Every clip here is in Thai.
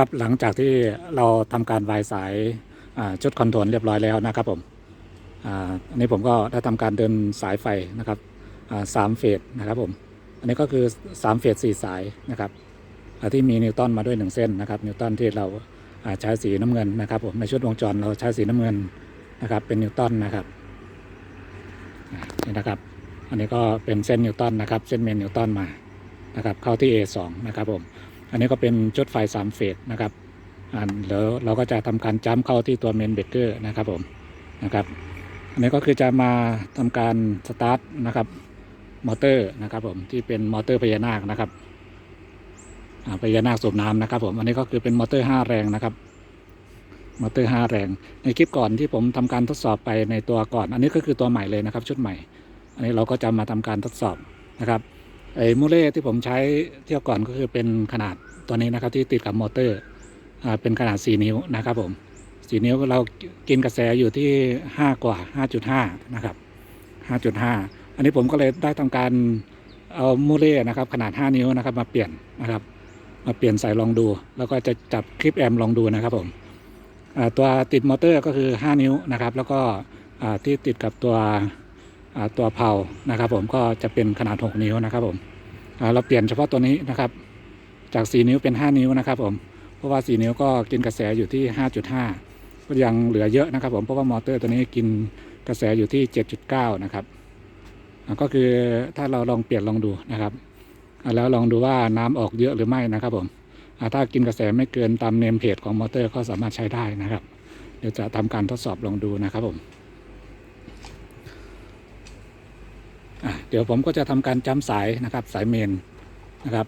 ครับหลังจากที่เราทำการวายสายชุดคอนโทรลเรียบร้อยแล้วนะครับผมอันนี้ผมก็ได้ทำการเดินสายไฟนะครับสามเฟสนะครับผมอันนี้ก็คือ3เฟส4สายนะครับที่มีนิวตันมาด้วย 1 เส้นนะครับนิวตันที่เราใช้สีน้ำเงินนะครับผมในชุดวงจรเราใช้สีน้ำเงินนะครับเป็นนิวตันนะครับนี่นะครับ อันนี้ก็เป็นเส้นนิวตันนะครับ เส้นเมนนิวตันมานะครับเข้าที่ A2 นะครับผม อันนี้ก็เป็นชุดไฟ3เฟสนะครับอ่าเดี๋ยวเราก็จะทำการจ้ำเข้าที่ตัวเมนเบรกเกอร์นะครับผมนะครับอันนี้ก็คือจะมาทำการสตาร์ทนะครับมอเตอร์นะครับผมที่เป็นมอเตอร์พญานาคนะครับพญานาคสูบน้ำนะครับผมอันนี้ก็คือเป็นมอเตอร์ 5 แรงนะครับมอเตอร์ 5 แรง ในคลิปก่อนที่ผมทำการทดสอบไปในตัวก่อน อันนี้ก็คือตัวใหม่เลยนะครับ ชุดใหม่ อันนี้เราก็จะมาทำการทดสอบนะครับ ไอ้มูเล่ที่ผมใช้เที่ยวก่อนก็คือเป็นขนาดตัวนี้นะครับที่ติดกับมอเตอร์เป็นขนาด 4 นิ้วนะครับผม4นิ้วเรากินกระแสอยู่ที่ 5 กว่า 5.5 นะครับ 5.5 อันนี้ผมก็เลยได้ทำการเอามูเล่นะครับขนาด 5 นิ้วนะครับมาเปลี่ยนนะครับ มาเปลี่ยนใส่ลองดู แล้วก็จะจับคลิปแอมลองดูนะครับผมตัวติดมอเตอร์ก็คือ 5 นิ้วนะครับ แล้วก็ที่ติดกับตัวตัวเพานะครับผมก็จะเป็นขนาด 6 นิ้วนะครับผม เราเปลี่ยนเฉพาะตัวนี้นะครับ จาก 4 นิ้วเป็น 5 นิ้วนะครับผมเพราะว่า 4 นิ้วก็กินกระแสอยู่ที่ 5.5 ก็ยังเหลือเยอะนะครับ ผมเพราะว่ามอเตอร์ตัวนี้กินกระแสอยู่ที่ 7.9 นะครับก็คือถ้าเราลองเปลี่ยนลองดูนะครับ แล้วลองดูว่าน้ำออกเยอะหรือไม่นะครับผมถ้ากินกระแสไม่เกินตามเนมเพจของมอเตอร์ก็สามารถใช้ได้นะครับ เดี๋ยวจะทำการทดสอบลองดูนะครับผมอะ เดี๋ยวผมก็จะทำการจ้ำสายนะครับสายเมนนะครับ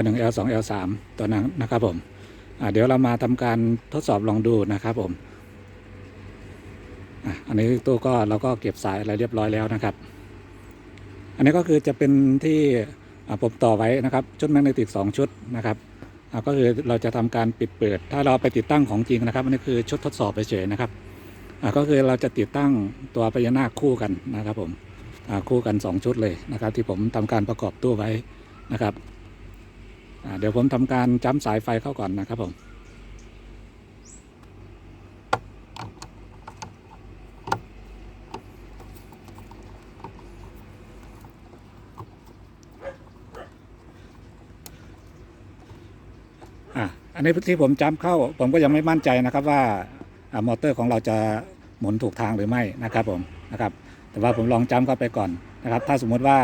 L1 L2 L3 ตัวนั้นนะครับผมเดี๋ยวเรามาทำการทดสอบลองดูนะครับผมอันนี้ตู้ก็เราก็เก็บสายอะไรเรียบร้อยแล้วนะครับ อันนี้ก็คือจะเป็นที่ผมต่อไว้นะครับชุดแมกเนติก2ชุดนะครับก็คือเราจะทำการปิดเปิด ถ้าเราไปติดตั้งของจริงนะครับอันนี้คือชุดทดสอบไปเฉยนะครับก็คือเราจะติดตั้งตัวพญานาคคู่กันนะครับผม คู่กัน 2 ชุดเลยนะครับ ที่ผมทำการประกอบตู้ไว้นะครับเดี๋ยวผมทำการจ้ำสายไฟเข้าก่อนนะครับผมอะอันนี้ที่ผมจำเข้าผมก็ยังไม่มั่นใจนะครับว่ามอเตอร์ของเราจะหมุนถูกทางหรือไม่นะครับผมนะครับ แต่ว่าผมลองจำเข้าไปก่อนนะครับ ถ้าสมมุติว่า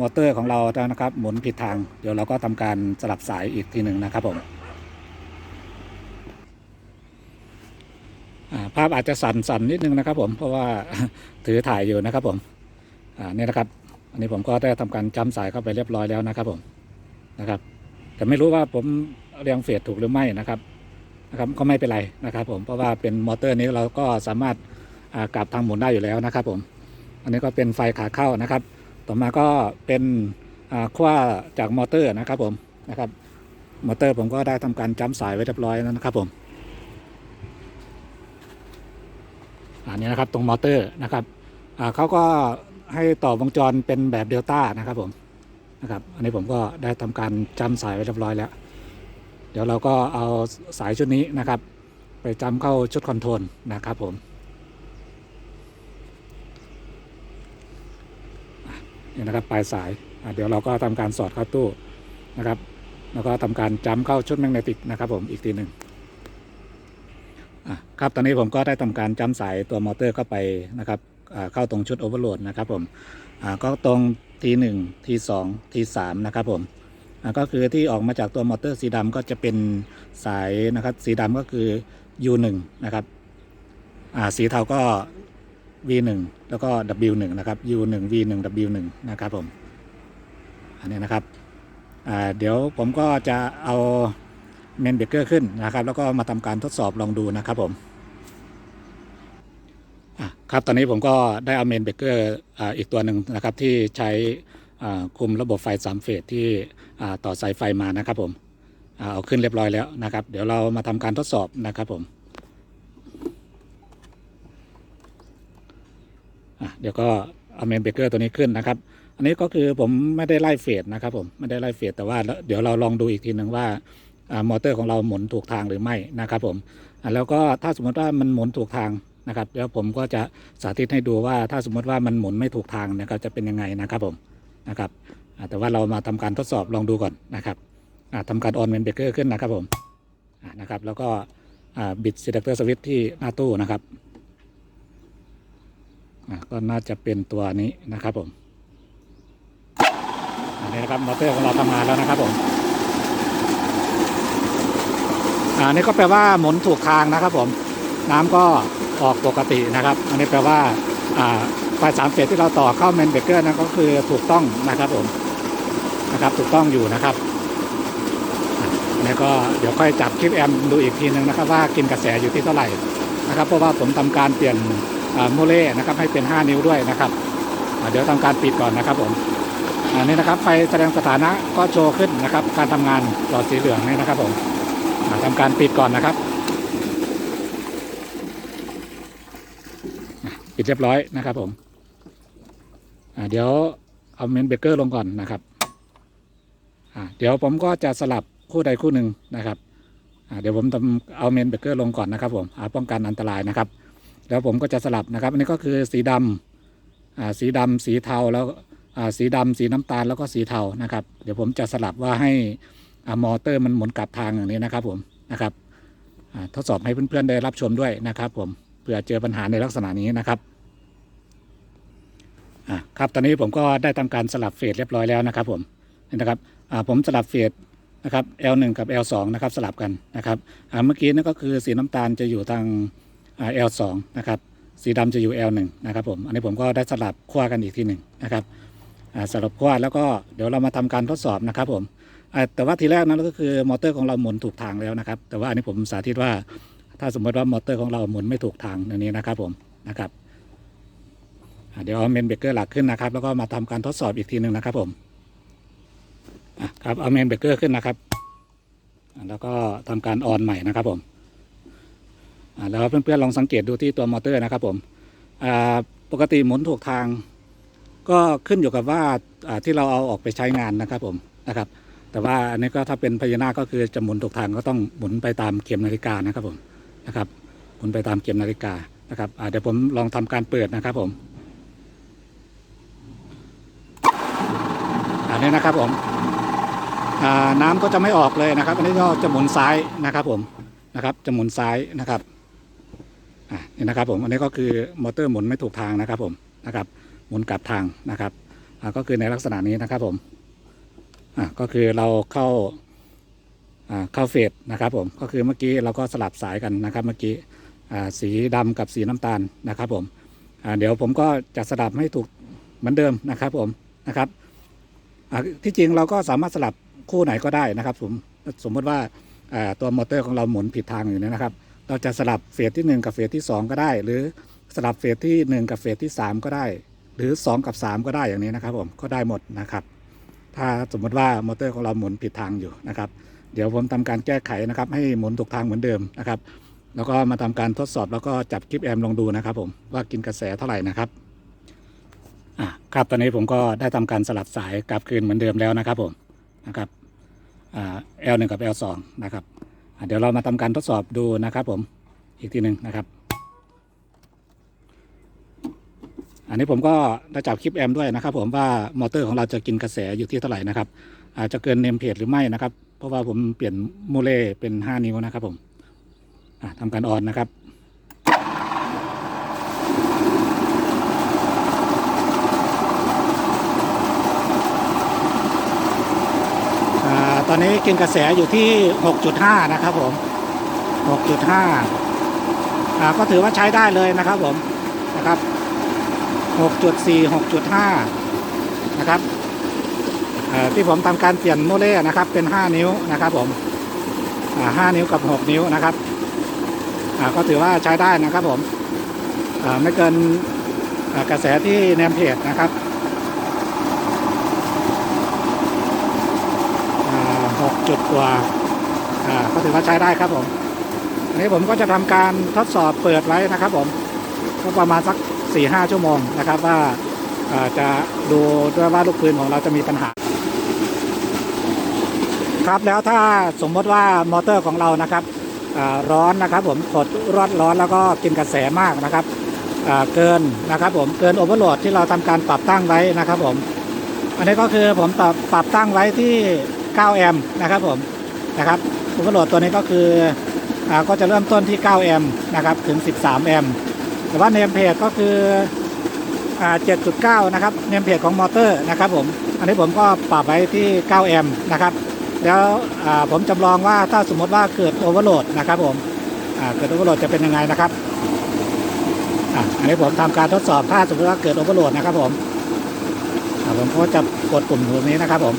มอเตอร์ของเรานะครับหมุนผิดทาง เดี๋ยวเราก็ทำการสลับสายอีกทีหนึ่งนะครับผมภาพอาจจะสั่นๆนิดนึงนะครับผมเพราะว่าถือถ่ายอยู่นะครับผมนี่นะครับ อันนี้ผมก็ได้ทำการจำสายเข้าไปเรียบร้อยแล้วนะครับผมนะครับ แต่ไม่รู้ว่าผมเรียงเฟสถูกหรือไม่นะครับนะครับ ก็ไม่เป็นไรนะครับ ผมเพราะว่าเป็นมอเตอร์นี้เราก็สามารถอ่ากลับทางหมุนได้อยู่แล้วนะครับผม อันนี้ก็เป็นไฟขาเข้านะครับ ต่อมาก็เป็นอ่าขั้วจากมอเตอร์นะครับผมนะครับมอเตอร์ผมก็ได้ทำการจ้ำสายไว้เรียบร้อยแล้วนะครับผมอันนี้นะครับตรงมอเตอร์นะครับเขาก็ให้ต่อวงจรเป็นแบบเดลต้านะครับผมนะครับอันนี้ผมก็ได้ทำการจำสายไว้เรียบร้อยแล้ว เดี๋ยวเราก็เอาสายชุดนี้นะครับ ไปจำเข้าชุดคอนโทรลนะครับผม อะนี่นะครับปลายสายเดี๋ยวเราก็ทำการสอดเข้าตู้นะครับ แล้วก็ทำการจำเข้าชุดแมกเนติกนะครับ ผมอีกทีหนึ่งครับตอนนี้ผมก็ได้ทำการจำสายตัวมอเตอร์เข้าไปนะครับเข้าตรงชุดโอเวอร์โหลดนะครับผมก็ตรง T1 T2 T3 นะครับผมก็คือที่ออกมาจากตัวมอเตอร์สีดำก็จะเป็นสายนะครับ สีดำก็คือ U1 นะครับสีเทาก็ V1 แล้วก็ W1 นะครับ U1 V1 W1 นะครับผมอันนี้นะครับเดี๋ยวผมก็จะเอาเมนเบเกอร์ขึ้นนะครับ แล้วก็มาทำการทดสอบลองดูนะครับผมครับตอนนี้ผมก็ได้เอาเมนเบเกอร์อีกตัวหนึ่งนะครับที่ใช้คุมระบบไฟสามเฟสที่ต่อสายไฟมานะครับผมเอาขึ้นเรียบร้อยแล้วนะครับ เดี๋ยวเรามาทำการทดสอบนะครับผมอะ เดี๋ยวก็เอาเมนเบเกอร์ตัวนี้ขึ้นนะครับ อันนี้ก็คือผมไม่ได้ไล่เฟสนะครับผมไม่ได้ไล่เฟสแต่ว่าเดี๋ยวเราลองดูอีกทีหนึ่งว่ามอเตอร์ของเราหมุนถูกทางหรือไม่นะครับผมแล้วก็ถ้าสมมติว่ามันหมุนถูกทางนะครับแล้วผมก็จะสาธิตให้ดูว่าถ้าสมมติว่ามันหมุนไม่ถูกทางนะครับจะเป็นยังไงนะครับผมนะครับแต่ว่าเรามาทำการทดสอบลองดูก่อนนะครับอ่าทำการออนเมนเบรกเกอร์ขึ้นนะครับผมนะครับแล้วก็บิด selector switch ที่หน้าตู้นะครับ ก็น่าจะเป็นตัวนี้นะครับผมอันนี้นะครับมอเตอร์ของเราทำงานแล้วนะครับผมอ่านี่ก็แปลว่าหมุนถูกทางนะครับผมน้ำก็ออกปกตินะครับ อันนี้แปลว่าไฟสามเฟสที่เราต่อเข้าเมนเบรกเกอร์นั่นก็คือถูกต้องนะครับผมนะครับถูกต้องอยู่นะครับอะแล้วก็เดี๋ยวค่อยจับคลิปแอมดูอีกทีหนึ่งนะครับ ว่ากินกระแสอยู่ที่เท่าไหร่นะครับ เพราะว่าผมทำการเปลี่ยน โมเล่นะครับให้เป็น 5 นิ้วด้วยนะครับเดี๋ยวทำการปิดก่อนนะครับผมอันนี้นะครับไฟแสดงสถานะก็โชว์ขึ้นนะครับ การทำงานหลอดสีเหลืองนี่นะครับผมอ่าทำการปิดก่อนนะครับ ปิดเรียบร้อยนะครับผมเดี๋ยวเอาเมนเบรกเกอร์ลงก่อนนะครับเดี๋ยวผมก็จะสลับคู่ใดคู่หนึ่งนะครับเดี๋ยวผมทำเอาเมนเบรกเกอร์ลงก่อนนะครับผมป้องกันอันตรายนะครับ แล้วผมก็จะสลับนะครับอันนี้ก็คือสีดำสีดำสีเทาแล้วสีดำสีน้ำตาลแล้วก็สีเทานะครับ เดี๋ยวผมจะสลับว่าให้อมอเตอร์มันหมุนกลับทางอย่างนี้นะครับผมนะครับทดสอบให้เพื่อนๆได้รับชมด้วยนะครับผมเผื่อเจอปัญหาในลักษณะนี้นะครับครับตอนนี้ผมก็ได้ทำการสลับเฟสเรียบร้อยแล้วนะครับผมนี่นะครับผมสลับเฟสนะครับ L1 กับ L2 นะครับสลับกันนะครับเมื่อกี้นั่นก็คือสีน้ำตาลจะอยู่ทาง L2 นะครับสีดำจะอยู่ L1 นะครับผมอันนี้ผมก็ได้สลับขั้วกันอีกทีหนึ่งนะครับอ่าสำหรับขั้วแล้วก็เดี๋ยวเรามาทำการทดสอบนะครับผมอ่าแต่ว่าทีแรกนั้นก็คือมอเตอร์ของเราหมุนถูกทางแล้วนะครับ แต่ว่าอันนี้ผมสาธิตว่าถ้าสมมติว่ามอเตอร์ของเราหมุนไม่ถูกทางอย่างนี้นะครับผมนะครับอ่าเดี๋ยวเอาเมนเบรกเกอร์หลักขึ้นนะครับ แล้วก็มาทำการทดสอบอีกทีหนึ่งนะครับผมอะครับเอาเมนเบรกเกอร์ขึ้นนะครับอ่าแล้วก็ทำการออนใหม่นะครับผม แล้วเพื่อนๆลองสังเกตดูที่ตัวมอเตอร์นะครับผมปกติหมุนถูกทาง ก็ขึ้นอยู่กับว่าที่เราเอาออกไปใช้งานนะครับผมนะครับ แต่ว่าอันนี้ก็ถ้าเป็นพญานาคก็คือจะหมุนถูกทางก็ต้องหมุนไปตามเข็มนาฬิกานะครับผมนะครับหมุนไปตามเข็มนาฬิกานะครับเดี๋ยวผมลองทำการเปิดนะครับผมอันนี้นะครับผมน้ำก็จะไม่ออกเลยนะครับ อันนี้ก็จะหมุนซ้ายนะครับผมนะครับ จะหมุนซ้ายนะครับ อ่านี่นะครับผมอันนี้ก็คือมอเตอร์หมุนไม่ถูกทางนะครับผมนะครับ หมุนกลับทางนะครับอ่าก็คือในลักษณะนี้นะครับผมอ่าก็คือเราเข้าอ่าเข้าเฟสนะครับผมก็คือเมื่อกี้เราก็สลับสายกันนะครับ เมื่อกี้อ่าสีดำกับสีน้ำตาลนะครับผมอ่าเดี๋ยวผมก็จะสลับให้ถูกเหมือนเดิมนะครับผมนะครับที่จริงเราก็สามารถสลับคู่ไหนก็ได้นะครับผมสมมติว่าอ่าตัวมอเตอร์ของเราหมุนผิดทางอยู่เนี่ยนะครับ เราจะสลับเฟสที่ 1 กับเฟสที่ 2 ก็ได้ หรือสลับเฟสที่ 1 กับเฟสที่ 3 ก็ได้ หรือ 2 กับ 3 ก็ได้อย่างนี้นะครับผมก็ได้หมดนะครับ ถ้าสมมติว่ามอเตอร์ของเราหมุนผิดทางอยู่นะครับ เดี๋ยวผมทำการแก้ไขนะครับ ให้หมุนถูกทางเหมือนเดิมนะครับ แล้วก็มาทำการทดสอบแล้วก็จับคลิปแอมลองดูนะครับ ผมว่ากินกระแสเท่าไหร่นะครับอะครับตอนนี้ผมก็ได้ทำการสลับสายกลับคืนเหมือนเดิมแล้วนะครับผมนะครับอ่า L1 กับ L2 นะครับ เดี๋ยวเรามาทำการทดสอบดูนะครับ ผมอีกทีหนึ่งนะครับ อันนี้ผมก็ได้จับคลิปแอมด้วยนะครับ ผมว่ามอเตอร์ของเราจะกินกระแสอยู่ที่เท่าไหร่นะครับ อาจจะเกินเนมเพจหรือไม่นะครับ เพราะว่าผมเปลี่ยนโมเลเป็น 5 นิ้วนะครับ ผมอะทำการออนนะครับ อ่าตอ นนี้กินกระแสอยู่ที่ 6.5 นะครับผม 6.5อ่าก็ถือว่าใช้ได้เลยนะครับผมนะครับ 6.4 6.5 นะครับที่ผมทำการเปลี่ยนโมเล่นะครับ เป็น 5 นิ้วนะครับผม5นิ้วกับ 6 นิ้วนะครับก็ถือว่าใช้ได้นะครับผมไม่เกินกระแสที่แนมเพจนะครับอ่า6 จุดกว่าอ่าก็ถือว่าใช้ได้ครับผมอันนี้ผมก็จะทำการทดสอบเปิดไว้นะครับผมก็ประมาณสัก4-5หชั่วโมงนะครับว่าอ่าจะดูด้วยว่าลูกปืนของเราจะมีปัญหา ครับแล้วถ้าสมมติว่ามอเตอร์ของเรานะครับอ่าร้อนนะครับผมกดรอดร้อนแล้วก็กินกระแสมากนะครับอ่าเกินนะครับผมเกินโอเวอร์โหลดที่เราทำการปรับตั้งไว้นะครับผม อันนี้ก็คือผมปรับปรับตั้งไว้ที่ 9 แอมป์นะครับผมนะครับโอเวอร์โหลดตัวนี้ก็คืออก็จะเริ่มต้นที่ 9 แอมป์นะครับถึง 13 แอมป์แต่ว่าเนมเพจก็คือ7.9 นะครับเนมเพจของมอเตอร์นะครับผมอันนี้ผมก็ปรับไว้ที่ 9 แอมป์นะครับแล้วผมจำลองว่าถ้าสมมติว่าเกิดโอเวอร์โหลดนะครับผมเกิดโอเวอร์โหลดจะเป็นยังไงนะครับอ,อันนี้ผมทำการทดสอบถ้าสมมติว่าเกิดโอเวอร์โหลดนะครับผมผมก็จะกดปุ่มตรงนี้นะครับผม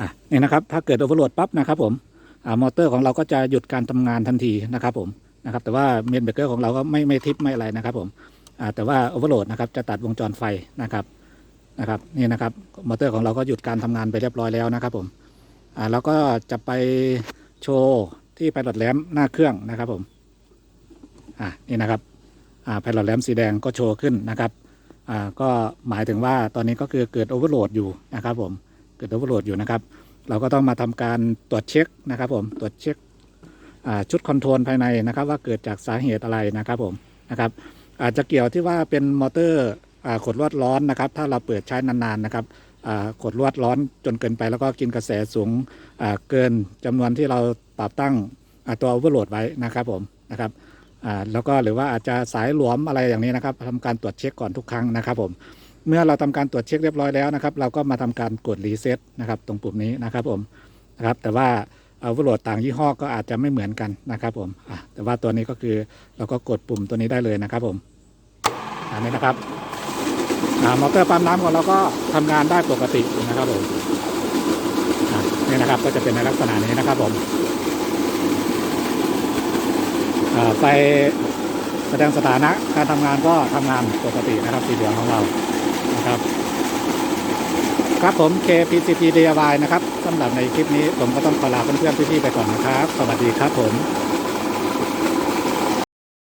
อะ นี่นะครับ ถ้าเกิดโอเวอร์โหลดปั๊บนะครับผมอมอเตอร์ของเราก็จะหยุดการทำงานทันทีนะครับผมนะครับแต่ว่าเมนเบรกเกอร์ของเราก็ไม่ไม่ทิปไม่อะไรนะครับผมแต่ว่าโอเวอร์โหลดนะครับจะตัดวงจรไฟนะครับนะครับนี่นะครับมอเตอร์ของเราก็หยุดการทำงานไปเรียบร้อยแล้วนะครับผมอ่าแล้วก็จะไปโชว์ที่ไพลอตแลมหน้าเครื่องนะครับผมอ่านี่นะครับอ่าไพลอตแลมสีแดงก็โชว์ขึ้นนะครับอ่าก็หมายถึงว่าตอนนี้ก็คือเกิดโอเวอร์โหลดอยู่นะครับผมเกิดโอเวอร์โหลดอยู่นะครับ เราก็ต้องมาทำการตรวจเช็คนะครับผมตรวจเช็คชุดคอนโทรลภายในนะครับ ว่าเกิดจากสาเหตุอะไรนะครับผมนะครับ อาจจะเกี่ยวที่ว่าเป็นมอเตอร์ขดลวดร้อนนะครับ ถ้าเราเปิดใช้นานๆนะครับขดลวดร้อนจนเกินไป แล้วก็กินกระแสสูงเกินจำนวนที่เราปรับตั้งตัวอเวอร์โหลดไว้นะครับผมนะครับแล้วก็หรือว่าอาจจะสายหลวมอะไรอย่างนี้นะครับทำการตรวจเช็คก่อนทุกครั้งนะครับผม เมื่อเราทำการตรวจเช็คเรียบร้อยแล้วนะครับ เราก็มาทำการกดรีเซ็ตนะครับตรงปุ่มนี้นะครับผมนะครับ แต่ว่าโอเวอร์โหลดต่างยี่ห้อก็อาจจะไม่เหมือนกันนะครับผมแต่ว่าตัวนี้ก็คือเราก็กดปุ่มตัวนี้ได้เลยนะครับผมอันนี้นะครับมอเตอร์ปั๊มน้ำของเราก็ทำงานได้ปกตินะครับผมนี่นะครับก็จะเป็นในลักษณะนี้นะครับผมไฟแสดงสถานะการทำงานก็ทำงานปกตินะครับสีเหลืองของเรา นะครับ ครับผม KPCP DIY นะครับสำหรับในคลิปนี้ผมก็ต้องขอลาเพื่อนๆพี่ๆไปก่อนนะครับ สวัสดีครับผม